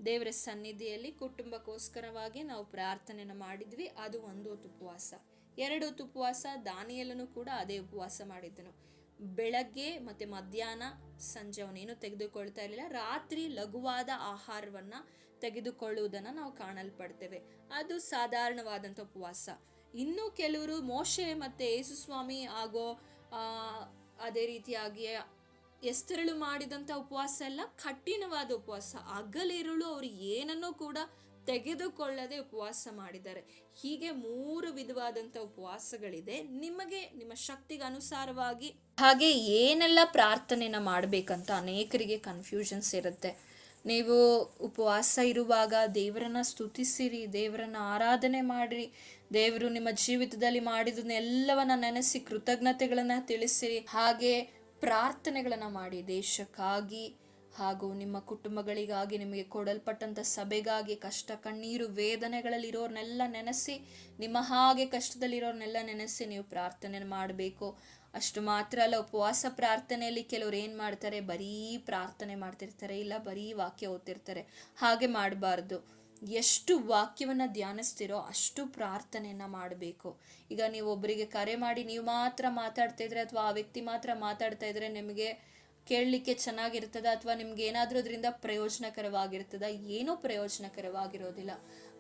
ದೇವರ ಸನ್ನಿಧಿಯಲ್ಲಿ ಕುಟುಂಬಕ್ಕೋಸ್ಕರವಾಗಿ ನಾವು ಪ್ರಾರ್ಥನೆಯನ್ನು ಮಾಡಿದ್ವಿ. ಅದು ಒಂದು ಹೊತ್ತು ಉಪವಾಸ. ಎರಡು ಹೊತ್ತು ಉಪವಾಸ ದಾನಿಯಲ್ಲೂ ಕೂಡ ಅದೇ ಉಪವಾಸ ಮಾಡಿದ್ದನು. ಬೆಳಗ್ಗೆ ಮತ್ತು ಮಧ್ಯಾಹ್ನ ಸಂಜೆ ಅವನೇನು ತೆಗೆದುಕೊಳ್ತಾ ಇರಲಿಲ್ಲ. ರಾತ್ರಿ ಲಘುವಾದ ಆಹಾರವನ್ನು ತೆಗೆದುಕೊಳ್ಳುವುದನ್ನು ನಾವು ಕಾಣಲ್ಪಡ್ತೇವೆ. ಅದು ಸಾಧಾರಣವಾದಂಥ ಉಪವಾಸ. ಇನ್ನು ಕೆಲವರು ಮೋಶೆ ಮತ್ತು ಯೇಸುಸ್ವಾಮಿ ಆಗೋ ಅದೇ ರೀತಿಯಾಗಿ ಎಸ್ತರಳು ಮಾಡಿದಂಥ ಉಪವಾಸ ಎಲ್ಲ ಕಠಿಣವಾದ ಉಪವಾಸ. ಹಗಲಿರುಳು ಅವರು ಏನನ್ನೂ ಕೂಡ ತೆಗೆದುಕೊಳ್ಳದೆ ಉಪವಾಸ ಮಾಡಿದ್ದಾರೆ. ಹೀಗೆ ಮೂರು ವಿಧವಾದಂಥ ಉಪವಾಸಗಳಿದೆ. ನಿಮಗೆ, ನಿಮ್ಮ ಶಕ್ತಿಗೆ ಅನುಸಾರವಾಗಿ ಹಾಗೆ ಏನೆಲ್ಲ ಪ್ರಾರ್ಥನೆನ ಮಾಡಬೇಕಂತ ಅನೇಕರಿಗೆ ಕನ್ಫ್ಯೂಷನ್ಸ್ ಇರುತ್ತೆ. ನೀವು ಉಪವಾಸ ಇರುವಾಗ ದೇವರನ್ನ ಸ್ತುತಿಸಿರಿ, ದೇವರನ್ನ ಆರಾಧನೆ ಮಾಡಿರಿ. ದೇವರು ನಿಮ್ಮ ಜೀವಿತದಲ್ಲಿ ಮಾಡಿದನ್ನೆಲ್ಲವನ್ನ ನೆನೆಸಿ ಕೃತಜ್ಞತೆಗಳನ್ನ ತಿಳಿಸಿರಿ. ಹಾಗೆ ಪ್ರಾರ್ಥನೆಗಳನ್ನ ಮಾಡಿ ದೇಶಕ್ಕಾಗಿ ಹಾಗೂ ನಿಮ್ಮ ಕುಟುಂಬಗಳಿಗಾಗಿ ನಿಮಗೆ ಕೊಡಲ್ಪಟ್ಟಂಥ ಸಭೆಗಾಗಿ ಕಷ್ಟ ಕಣ್ಣೀರು ವೇದನೆಗಳಲ್ಲಿರೋರ್ನೆಲ್ಲ ನೆನೆಸಿ, ನಿಮ್ಮ ಹಾಗೆ ಕಷ್ಟದಲ್ಲಿರೋರ್ನೆಲ್ಲ ನೆನೆಸಿ ನೀವು ಪ್ರಾರ್ಥನೆ ಮಾಡಬೇಕು. ಅಷ್ಟು ಮಾತ್ರ ಅಲ್ಲ, ಉಪವಾಸ ಪ್ರಾರ್ಥನೆಯಲ್ಲಿ ಕೆಲವ್ರು ಏನು ಮಾಡ್ತಾರೆ? ಬರೀ ಪ್ರಾರ್ಥನೆ ಮಾಡ್ತಿರ್ತಾರೆ, ಇಲ್ಲ ಬರೀ ವಾಕ್ಯ ಓದ್ತಿರ್ತಾರೆ. ಹಾಗೆ ಮಾಡಬಾರ್ದು. ಎಷ್ಟು ವಾಕ್ಯವನ್ನು ಧ್ಯಾನಿಸ್ತಿರೋ ಅಷ್ಟು ಪ್ರಾರ್ಥನೆಯನ್ನು ಮಾಡಬೇಕು. ಈಗ ನೀವು ಒಬ್ಬರಿಗೆ ಕರೆ ಮಾಡಿ ನೀವು ಮಾತ್ರ ಮಾತಾಡ್ತಾ ಇದ್ರೆ ಅಥವಾ ಆ ವ್ಯಕ್ತಿ ಮಾತ್ರ ಮಾತಾಡ್ತಾ ಇದ್ರೆ ನಿಮಗೆ ಕೇಳಲಿಕ್ಕೆ ಚೆನ್ನಾಗಿರ್ತದ ಅಥವಾ ನಿಮ್ಗೆ ಏನಾದರೂ ಅದರಿಂದ ಪ್ರಯೋಜನಕರವಾಗಿರ್ತದ? ಏನೂ ಪ್ರಯೋಜನಕರವಾಗಿರೋದಿಲ್ಲ.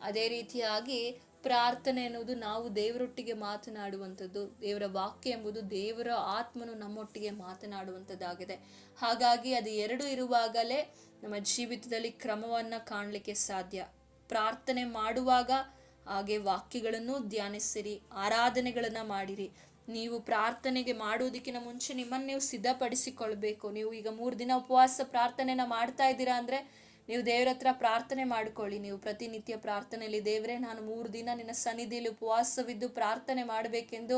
ಅದೇ ರೀತಿಯಾಗಿ ಪ್ರಾರ್ಥನೆ ಅನ್ನೋದು ನಾವು ದೇವರೊಟ್ಟಿಗೆ ಮಾತನಾಡುವಂಥದ್ದು, ದೇವರ ವಾಕ್ಯ ಎಂಬುದು ದೇವರ ಆತ್ಮನು ನಮ್ಮೊಟ್ಟಿಗೆ ಮಾತನಾಡುವಂಥದ್ದಾಗಿದೆ. ಹಾಗಾಗಿ ಅದು ಎರಡು ಇರುವಾಗಲೇ ನಮ್ಮ ಜೀವಿತದಲ್ಲಿ ಕ್ರಮವನ್ನು ಕಾಣಲಿಕ್ಕೆ ಸಾಧ್ಯ. ಪ್ರಾರ್ಥನೆ ಮಾಡುವಾಗ ಹಾಗೆ ವಾಕ್ಯಗಳನ್ನು ಧ್ಯಾನಿಸಿರಿ, ಆರಾಧನೆಗಳನ್ನು ಮಾಡಿರಿ. ನೀವು ಪ್ರಾರ್ಥನೆಗೆ ಮಾಡುವುದಕ್ಕಿಂತ ಮುಂಚೆ ನಿಮ್ಮನ್ನು ನೀವು ಸಿದ್ಧಪಡಿಸಿಕೊಳ್ಬೇಕು. ನೀವು ಈಗ ಮೂರು ದಿನ ಉಪವಾಸ ಪ್ರಾರ್ಥನೆನ ಮಾಡ್ತಾ ಇದ್ದೀರಾ ಅಂದರೆ ನೀವು ದೇವರ ಹತ್ರ ಪ್ರಾರ್ಥನೆ ಮಾಡ್ಕೊಳ್ಳಿ. ನೀವು ಪ್ರತಿನಿತ್ಯ ಪ್ರಾರ್ಥನೆಯಲ್ಲಿ, ದೇವರೇ, ನಾನು ಮೂರು ದಿನ ನಿನ್ನ ಸನ್ನಿಧಿಯಲ್ಲಿ ಉಪವಾಸವಿದ್ದು ಪ್ರಾರ್ಥನೆ ಮಾಡಬೇಕೆಂದು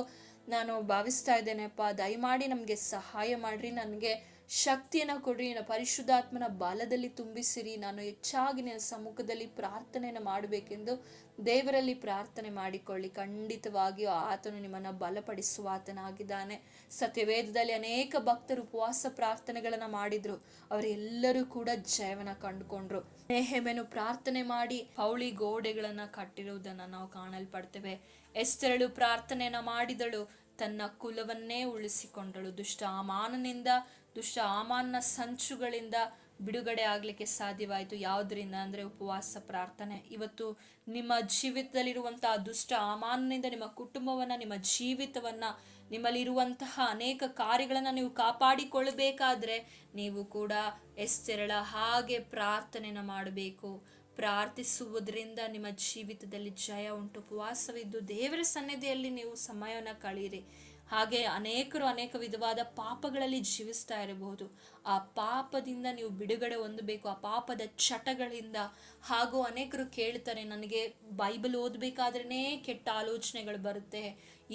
ನಾನು ಭಾವಿಸ್ತಾ ಇದ್ದೇನೆಪ್ಪ ದಯಮಾಡಿ ನಮಗೆ ಸಹಾಯ ಮಾಡಿರಿ. ನನಗೆ ಶಕ್ತಿಯನ್ನು ಕೊಡ್ರಿ ನನ್ನ ಪರಿಶುದ್ಧಾತ್ಮನ ಬಲದಲ್ಲಿ ತುಂಬಿಸಿರಿ, ನಾನು ಹೆಚ್ಚಾಗಿ ನಿನ್ನ ಸಮ್ಮುಖದಲ್ಲಿ ಪ್ರಾರ್ಥನೆಯನ್ನು ಮಾಡಬೇಕೆಂದು ದೇವರಲ್ಲಿ ಪ್ರಾರ್ಥನೆ ಮಾಡಿಕೊಳ್ಳಿ. ಖಂಡಿತವಾಗಿಯೂ ಆತನು ನಿಮ್ಮನ್ನು ಬಲಪಡಿಸುವ ಆತನಾಗಿದ್ದಾನೆ. ಸತ್ಯವೇದದಲ್ಲಿ ಅನೇಕ ಭಕ್ತರು ಉಪವಾಸ ಪ್ರಾರ್ಥನೆಗಳನ್ನು ಮಾಡಿದ್ರು. ಅವರೆಲ್ಲರೂ ಕೂಡ ಜಯವನ್ನ ಕಂಡುಕೊಂಡ್ರು. ನೇಹೆಮೆನು ಪ್ರಾರ್ಥನೆ ಮಾಡಿ ಪೌಳಿ ಗೋಡೆಗಳನ್ನು ಕಟ್ಟಿರುವುದನ್ನು ನಾವು ಕಾಣಲ್ಪಡ್ತೇವೆ. ಎಸ್ತೆರಳು ಪ್ರಾರ್ಥನೆಯನ್ನು ಮಾಡಿದಳು. ತನ್ನ ಕುಲವನ್ನೇ ಉಳಿಸಿಕೊಂಡಳು. ದುಷ್ಟ ಆಮಾನನಿಂದ ದುಷ್ಟ ಆಮಾನ್ನ ಸಂಚುಗಳಿಂದ ಬಿಡುಗಡೆ ಆಗಲಿಕ್ಕೆ ಸಾಧ್ಯವಾಯಿತು. ಯಾವುದರಿಂದ? ಅಂದರೆ ಉಪವಾಸ, ಪ್ರಾರ್ಥನೆ. ಇವತ್ತು ನಿಮ್ಮ ಜೀವಿತದಲ್ಲಿರುವಂತಹ ದುಷ್ಟ ಆಮಾನ್ನಿಂದ ನಿಮ್ಮ ಕುಟುಂಬವನ್ನು, ನಿಮ್ಮ ಜೀವಿತವನ್ನು, ನಿಮ್ಮಲ್ಲಿರುವಂತಹ ಅನೇಕ ಕಾರ್ಯಗಳನ್ನು ನೀವು ಕಾಪಾಡಿಕೊಳ್ಳಬೇಕಾದ್ರೆ ನೀವು ಕೂಡ ಎಸ್ತೆರಳ ಹಾಗೆ ಪ್ರಾರ್ಥನೆನ ಮಾಡಬೇಕು. ಪ್ರಾರ್ಥಿಸುವುದರಿಂದ ನಿಮ್ಮ ಜೀವಿತದಲ್ಲಿ ಜಯ ಉಂಟು. ಉಪವಾಸವಿದ್ದು ದೇವರ ಸನ್ನಿಧಿಯಲ್ಲಿ ನೀವು ಸಮಯವನ್ನು ಕಳೆಯಿರಿ. ಹಾಗೆ ಅನೇಕರು ಅನೇಕ ವಿಧವಾದ ಪಾಪಗಳಲ್ಲಿ ಜೀವಿಸ್ತಾ ಇರಬಹುದು. ಆ ಪಾಪದಿಂದ ನೀವು ಬಿಡುಗಡೆ ಹೊಂದಬೇಕು. ಆ ಪಾಪದ ಚಟಗಳಿಂದ ಹಾಗೂ ಅನೇಕರು ಕೇಳ್ತಾರೆ, ನನಗೆ ಬೈಬಲ್ ಓದಬೇಕಾದ್ರೇ ಕೆಟ್ಟ ಆಲೋಚನೆಗಳು ಬರುತ್ತೆ.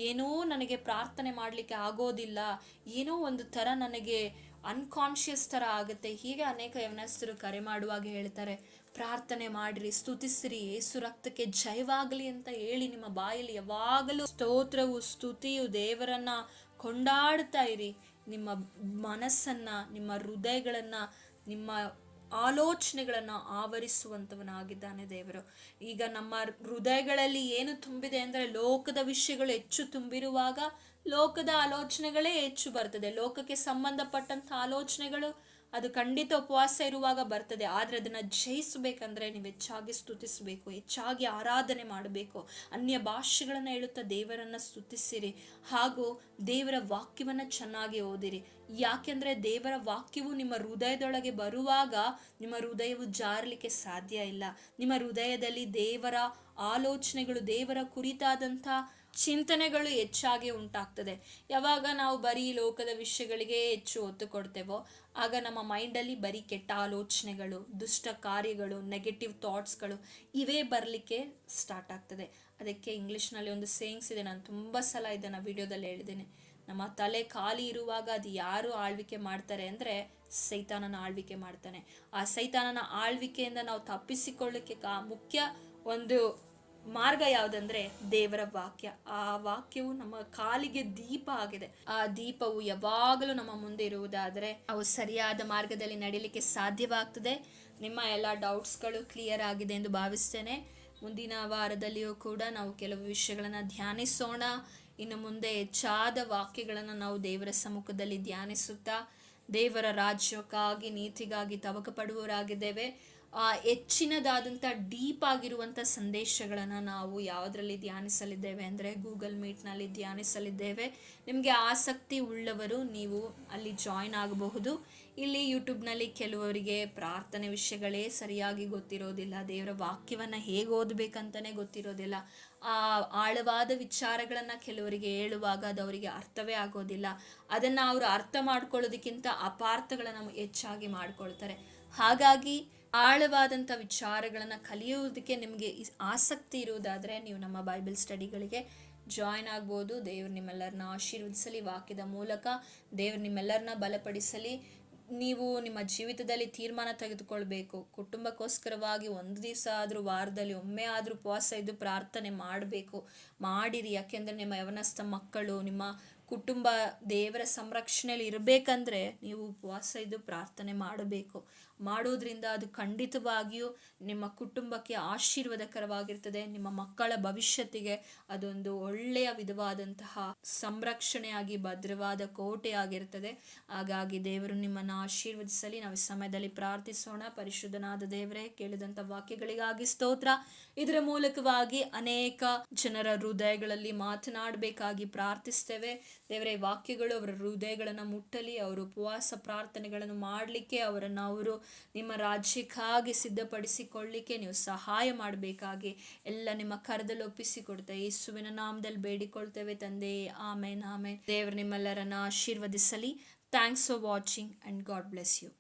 ಏನೋ ನನಗೆ ಪ್ರಾರ್ಥನೆ ಮಾಡಲಿಕ್ಕೆ ಆಗೋದಿಲ್ಲ. ಏನೋ ಒಂದು ಥರ ನನಗೆ ಅನ್ಕಾನ್ಷಿಯಸ್ ಥರ ಆಗುತ್ತೆ. ಹೀಗೆ ಅನೇಕ ಯವನಸ್ಥರು ಕರೆ ಮಾಡುವಾಗ ಹೇಳ್ತಾರೆ ಪ್ರಾರ್ಥನೆ ಮಾಡಿರಿ, ಸ್ತುತಿಸಿರಿ, ಏಸು ರಕ್ತಕ್ಕೆ ಜಯವಾಗಲಿ ಅಂತ ಹೇಳಿ ನಿಮ್ಮ ಬಾಯಲ್ಲಿ ಯಾವಾಗಲೂ ಸ್ತೋತ್ರವು, ಸ್ತುತಿಯು ದೇವರನ್ನ ಕೊಂಡಾಡ್ತಾ ಇರಿ. ನಿಮ್ಮ ಮನಸ್ಸನ್ನ, ನಿಮ್ಮ ಹೃದಯಗಳನ್ನ, ನಿಮ್ಮ ಆಲೋಚನೆಗಳನ್ನು ಆವರಿಸುವಂಥವನಾಗಿದ್ದಾನೆ ದೇವರು. ಈಗ ನಮ್ಮ ಹೃದಯಗಳಲ್ಲಿ ಏನು ತುಂಬಿದೆ ಅಂದರೆ ಲೋಕದ ವಿಷಯಗಳು ಹೆಚ್ಚು ತುಂಬಿರುವಾಗ ಲೋಕದ ಆಲೋಚನೆಗಳೇ ಹೆಚ್ಚು ಬರ್ತದೆ. ಲೋಕಕ್ಕೆ ಸಂಬಂಧಪಟ್ಟಂಥ ಆಲೋಚನೆಗಳು ಅದು ಖಂಡಿತ ಉಪವಾಸ ಇರುವಾಗ ಬರ್ತದೆ, ಆದರೆ ಅದನ್ನು ಜಯಿಸಬೇಕಂದ್ರೆ ನೀವು ಹೆಚ್ಚಾಗಿ ಸ್ತುತಿಸಬೇಕು, ಹೆಚ್ಚಾಗಿ ಆರಾಧನೆ ಮಾಡಬೇಕು. ಅನ್ಯ ಭಾಷೆಗಳನ್ನು ಹೇಳುತ್ತಾ ದೇವರನ್ನು ಸ್ತುತಿಸಿರಿ, ಹಾಗೂ ದೇವರ ವಾಕ್ಯವನ್ನು ಚೆನ್ನಾಗಿ ಓದಿರಿ. ಯಾಕೆಂದರೆ ದೇವರ ವಾಕ್ಯವು ನಿಮ್ಮ ಹೃದಯದೊಳಗೆ ಬರುವಾಗ ನಿಮ್ಮ ಹೃದಯವು ಜಾರಲಿಕ್ಕೆ ಸಾಧ್ಯ ಇಲ್ಲ. ನಿಮ್ಮ ಹೃದಯದಲ್ಲಿ ದೇವರ ಆಲೋಚನೆಗಳು, ದೇವರ ಕುರಿತಾದಂಥ ಚಿಂತನೆಗಳು ಹೆಚ್ಚಾಗಿ ಉಂಟಾಗ್ತದೆ. ಯಾವಾಗ ನಾವು ಬರೀ ಲೋಕದ ವಿಷಯಗಳಿಗೆ ಹೆಚ್ಚು ಒತ್ತು ಕೊಡ್ತೇವೋ, ಆಗ ನಮ್ಮ ಮೈಂಡಲ್ಲಿ ಬರೀ ಕೆಟ್ಟ ಆಲೋಚನೆಗಳು, ದುಷ್ಟ ಕಾರ್ಯಗಳು ನೆಗೆಟಿವ್ ಥಾಟ್ಸ್ಗಳು ಇವೇ ಬರಲಿಕ್ಕೆ ಸ್ಟಾರ್ಟ್ ಆಗ್ತದೆ. ಅದಕ್ಕೆ ಇಂಗ್ಲೀಷ್ನಲ್ಲಿ ಒಂದು ಸೇಯಿಂಗ್ಸ್ ಇದೆ, ನಾನು ತುಂಬ ಸಲ ಇದನ್ನು ವಿಡಿಯೋದಲ್ಲಿ ಹೇಳಿದ್ದೇನೆ. ನಮ್ಮ ತಲೆ ಖಾಲಿ ಇರುವಾಗ ಅದು ಯಾರು ಆಳ್ವಿಕೆ ಮಾಡ್ತಾರೆ ಅಂದರೆ ಸೈತಾನನ ಆಳ್ವಿಕೆ ಮಾಡ್ತಾನೆ. ಆ ಸೈತಾನನ ಆಳ್ವಿಕೆಯಿಂದ ನಾವು ತಪ್ಪಿಸಿಕೊಳ್ಳಿಕ್ಕೆ ಕಾ ಮುಖ್ಯ ಒಂದು ಮಾರ್ಗ ಯಾವುದಂದ್ರೆ ದೇವರ ವಾಕ್ಯ. ಆ ವಾಕ್ಯವು ನಮ್ಮ ಕಾಲಿಗೆ ದೀಪ ಆಗಿದೆ. ಆ ದೀಪವು ಯಾವಾಗಲೂ ನಮ್ಮ ಮುಂದೆ ಇರುವುದಾದರೆ ಅವು ಸರಿಯಾದ ಮಾರ್ಗದಲ್ಲಿ ನಡೀಲಿಕ್ಕೆ ಸಾಧ್ಯವಾಗ್ತದೆ. ನಿಮ್ಮ ಎಲ್ಲ ಡೌಟ್ಸ್ಗಳು ಕ್ಲಿಯರ್ ಆಗಿದೆ ಎಂದು ಭಾವಿಸ್ತೇನೆ. ಮುಂದಿನ ವಾರದಲ್ಲಿಯೂ ಕೂಡ ನಾವು ಕೆಲವು ವಿಷಯಗಳನ್ನು ಧ್ಯಾನಿಸೋಣ. ಇನ್ನು ಮುಂದೆ ಹೆಚ್ಚಾದ ವಾಕ್ಯಗಳನ್ನು ನಾವು ದೇವರ ಸಮ್ಮುಖದಲ್ಲಿ ಧ್ಯಾನಿಸುತ್ತಾ ದೇವರ ರಾಜ್ಯಕ್ಕಾಗಿ, ನೀತಿಗಾಗಿ ತವಕ ಪಡುವವರಾಗಿದ್ದೇವೆ ಹೆಚ್ಚಿನದಾದಂಥ ಡೀಪ್ ಆಗಿರುವಂಥ ಸಂದೇಶಗಳನ್ನು ನಾವು ಯಾವುದರಲ್ಲಿ ಧ್ಯಾನಿಸಲಿದ್ದೇವೆ ಅಂದರೆ ಗೂಗಲ್ ಮೀಟ್ನಲ್ಲಿ ಧ್ಯಾನಿಸಲಿದ್ದೇವೆ. ನಿಮಗೆ ಆಸಕ್ತಿ ಉಳ್ಳವರು ನೀವು ಅಲ್ಲಿ ಜಾಯ್ನ್ ಆಗಬಹುದು. ಇಲ್ಲಿ ಯೂಟ್ಯೂಬ್ನಲ್ಲಿ ಕೆಲವರಿಗೆ ಪ್ರಾರ್ಥನೆ ವಿಷಯಗಳೇ ಸರಿಯಾಗಿ ಗೊತ್ತಿರೋದಿಲ್ಲ, ದೇವರ ವಾಕ್ಯವನ್ನು ಹೇಗೆ ಓದಬೇಕಂತಲೇ ಗೊತ್ತಿರೋದಿಲ್ಲ. ಆ ಆಳವಾದ ವಿಚಾರಗಳನ್ನು ಕೆಲವರಿಗೆ ಹೇಳುವಾಗ ಅದು ಅವರಿಗೆ ಅರ್ಥವೇ ಆಗೋದಿಲ್ಲ. ಅದನ್ನು ಅವರು ಅರ್ಥ ಮಾಡ್ಕೊಳ್ಳೋದಕ್ಕಿಂತ ಅಪಾರ್ಥಗಳನ್ನು ಹೆಚ್ಚಾಗಿ ಮಾಡ್ಕೊಳ್ತಾರೆ. ಹಾಗಾಗಿ ಆಳವಾದಂಥ ವಿಚಾರಗಳನ್ನು ಕಲಿಯೋದಕ್ಕೆ ನಿಮಗೆ ಆಸಕ್ತಿ ಇರುವುದಾದರೆ ನೀವು ನಮ್ಮ ಬೈಬಲ್ ಸ್ಟಡಿಗಳಿಗೆ ಜಾಯ್ನ್ ಆಗ್ಬೋದು. ದೇವರು ನಿಮ್ಮೆಲ್ಲರನ್ನ ಆಶೀರ್ವದಿಸಲಿ. ವಾಕ್ಯದ ಮೂಲಕ ದೇವರು ನಿಮ್ಮೆಲ್ಲರನ್ನ ಬಲಪಡಿಸಲಿ. ನೀವು ನಿಮ್ಮ ಜೀವಿತದಲ್ಲಿ ತೀರ್ಮಾನ ತೆಗೆದುಕೊಳ್ಬೇಕು. ಕುಟುಂಬಕ್ಕೋಸ್ಕರವಾಗಿ ಒಂದು ದಿವಸ ಆದರೂ, ವಾರದಲ್ಲಿ ಒಮ್ಮೆ ಆದರೂ ಉಪವಾಸ ಇದ್ದು ಪ್ರಾರ್ಥನೆ ಮಾಡಬೇಕು. ಮಾಡಿರಿ. ಯಾಕೆಂದರೆ ನಿಮ್ಮ ಯವನಸ್ಥ ಮಕ್ಕಳು, ನಿಮ್ಮ ಕುಟುಂಬ ದೇವರ ಸಂರಕ್ಷಣೆಯಲ್ಲಿ ಇರಬೇಕಂದ್ರೆ ನೀವು ಉಪವಾಸ ಇದ್ದು ಪ್ರಾರ್ಥನೆ ಮಾಡಬೇಕು. ಮಾಡೋದ್ರಿಂದ ಅದು ಖಂಡಿತವಾಗಿಯೂ ನಿಮ್ಮ ಕುಟುಂಬಕ್ಕೆ ಆಶೀರ್ವಾದಕರವಾಗಿರ್ತದೆ. ನಿಮ್ಮ ಮಕ್ಕಳ ಭವಿಷ್ಯತ್ತಿಗೆ ಅದೊಂದು ಒಳ್ಳೆಯ ವಿಧವಾದಂತಹ ಸಂರಕ್ಷಣೆಯಾಗಿ, ಭದ್ರವಾದ ಕೋಟೆಯಾಗಿರ್ತದೆ ಹಾಗಾಗಿ ದೇವರು ನಿಮ್ಮನ್ನು ಆಶೀರ್ವದಿಸಲಿ. ನಾವು ಸಮಯದಲ್ಲಿ ಪ್ರಾರ್ಥಿಸೋಣ. ಪರಿಶುದ್ಧನಾದ ದೇವರೇ, ಕೇಳಿದಂಥ ವಾಕ್ಯಗಳಿಗಾಗಿ ಸ್ತೋತ್ರ. ಇದರ ಮೂಲಕವಾಗಿ ಅನೇಕ ಜನರ ಹೃದಯಗಳಲ್ಲಿ ಮಾತನಾಡಬೇಕಾಗಿ ಪ್ರಾರ್ಥಿಸ್ತೇವೆ. ದೇವರೇ, ವಾಕ್ಯಗಳು ಅವರ ಹೃದಯಗಳನ್ನು ಮುಟ್ಟಲಿ, ಅವರು ಉಪವಾಸ ಪ್ರಾರ್ಥನೆಗಳನ್ನು ಮಾಡಲಿಕ್ಕೆ ಅವರನ್ನು ಅವರು ನಿಮ್ಮ ರಾಜ್ಯಕ್ಕಾಗಿ ಸಿದ್ಧಪಡಿಸಿಕೊಳ್ಳಿಕ್ಕೆ ನೀವು ಸಹಾಯ ಮಾಡಬೇಕಾಗಿ ಎಲ್ಲ ನಿಮ್ಮ ಕರದಲ್ಲಿ ಒಪ್ಪಿಸಿಕೊಡ್ತಾ ಯೇಸುವಿನ ನಾಮದಲ್ಲಿ ಬೇಡಿಕೊಳ್ತೇವೆ ತಂದೆ. ಆಮೇನ್ ಆಮೇನ್. ದೇವರು ನಿಮ್ಮೆಲ್ಲರನ್ನ ಆಶೀರ್ವದಿಸಲಿ. Thanks for watching and God bless you